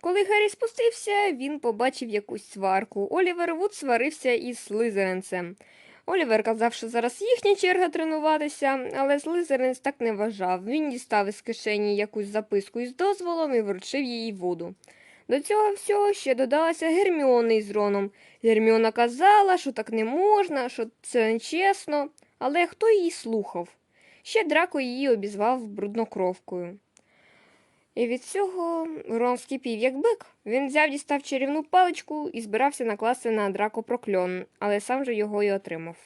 Коли Гаррі спустився, він побачив якусь сварку. Олівер Вуд сварився із Слизеринцем. Олівер казав, що зараз їхня черга тренуватися, але Слизеринець так не вважав. Він дістав із кишені якусь записку із дозволом і вручив її Вуду. До цього всього ще додалася Герміона із Роном. Герміона казала, що так не можна, що це нечесно, але хто її слухав? Ще драко її обізвав бруднокровкою. І від цього Рон скипів, як бик. Він взяв дістав чарівну паличку і збирався накласти на драко прокльон, але сам же його й отримав.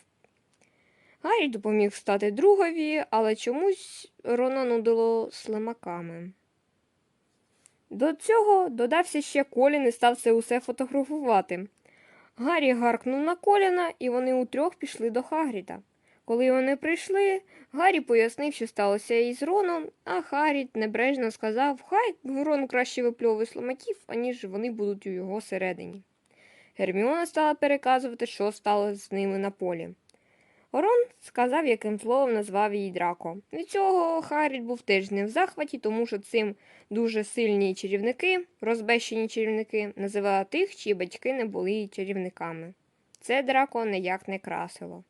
Гаррі допоміг стати другові, але чомусь Рона нудило слимаками. До цього додався ще Колін і став це усе фотографувати. Гаррі гаркнув на Коліна, і вони утрьох пішли до Хагріда. Коли вони прийшли, Гаррі пояснив, що сталося із Роном, а Хагрід небрежно сказав, хай Рон краще випльовує слимаків, аніж вони будуть у його середині. Герміона стала переказувати, що стало з ними на полі. Рон сказав, яким словом назвав її Драко. Від цього Харрід був теж не в захваті, тому що цим дуже сильні чарівники, розбещені чарівники, називали тих, чиї батьки не були чарівниками. Це Драко ніяк не красило.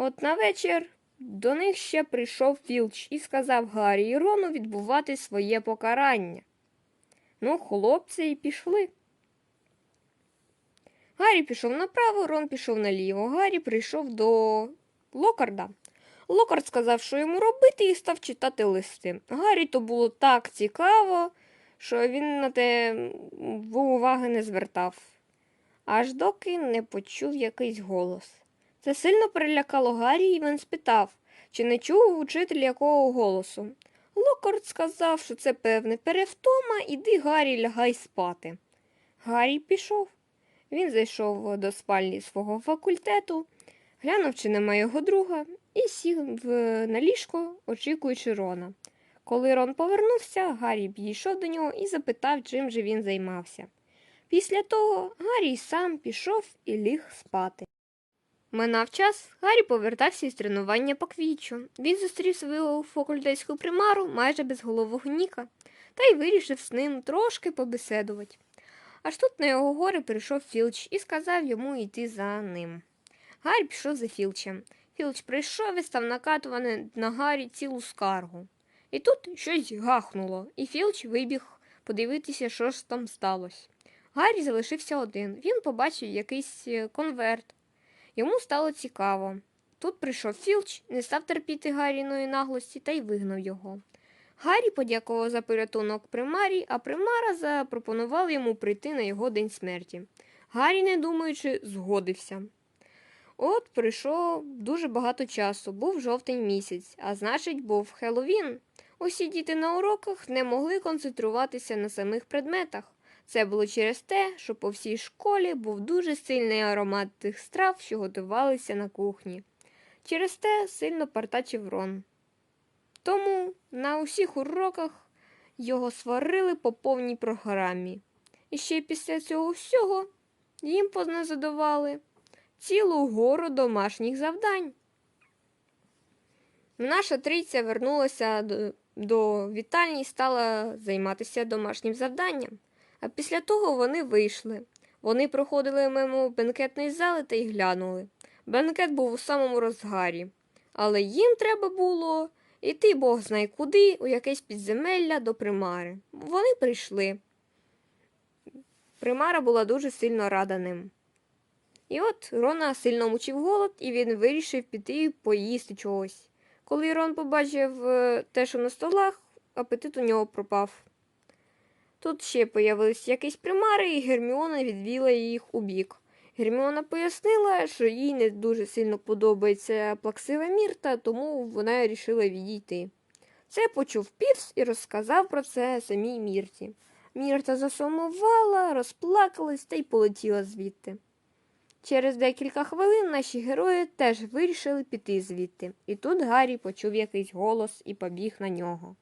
От на вечір до них ще прийшов Філч і сказав Гаррі і Рону відбувати своє покарання. Ну, хлопці і пішли. Гаррі пішов направо, Рон пішов наліво. Гаррі прийшов до Локарда. Локард сказав, що йому робити, і став читати листи. Гаррі то було так цікаво, що він на те уваги не звертав, аж доки не почув якийсь голос. Це сильно перелякало Гаррі, і він спитав, чи не чув учитель якого голосу. Локард сказав, що це певне перевтома, іди, Гаррі, лягай спати. Гаррі пішов. Він зайшов до спальні свого факультету, глянув, чи нема його друга, і сів на ліжко, очікуючи Рона. Коли Рон повернувся, Гаррі підійшов до нього і запитав, чим же він займався. Після того Гаррі сам пішов і ліг спати. Минав час, Гаррі повертався із тренування по квічу. Він зустрів свою факультетську примару майже без голового Ніка, та й вирішив з ним трошки побеседувати. Аж тут на його гори прийшов Філч і сказав йому йти за ним. Гаррі пішов за Філчем. Філч прийшов і став накатувати на Гаррі цілу скаргу. І тут щось гахнуло, і Філч вибіг подивитися, що ж там сталося. Гаррі залишився один. Він побачив якийсь е, конверт. Йому стало цікаво. Тут прийшов Філч, не став терпіти Гарріної наглості та й вигнав його. Гаррі подякував за порятунок примарі, а примара запропонував йому прийти на його день смерті. Гаррі, не думаючи, згодився. От прийшло дуже багато часу, був жовтень місяць, а значить, був Хеллоуін. Усі діти на уроках не могли концентруватися на самих предметах. Це було через те, що по всій школі був дуже сильний аромат тих страв, що готувалися на кухні. Через те сильно партачив Рон. Тому на усіх уроках його сварили по повній програмі. І ще й після цього всього їм позназадавали цілу гору домашніх завдань. Наша трійця вернулася до, до вітальні і стала займатися домашнім завданням. А після того вони вийшли. Вони проходили мимо бенкетної зали та й глянули. Бенкет був у самому розгарі, але їм треба було іти Бог знає куди, у якесь підземелля до примари. Вони прийшли. Примара була дуже сильно рада ним. І от Рона сильно мучив голод, і він вирішив піти поїсти чогось. Коли Рон побачив е, те, що на столах, апетит у нього пропав. Тут ще появились якісь примари, і Герміона відвіла їх у бік. Герміона пояснила, що їй не дуже сильно подобається плаксива Мірта, тому вона вирішила відійти. Це почув Пірс і розказав про це самій Мірті. Мірта засумувала, розплакалась та й полетіла звідти. Через декілька хвилин наші герої теж вирішили піти звідти, і тут Гаррі почув якийсь голос і побіг на нього.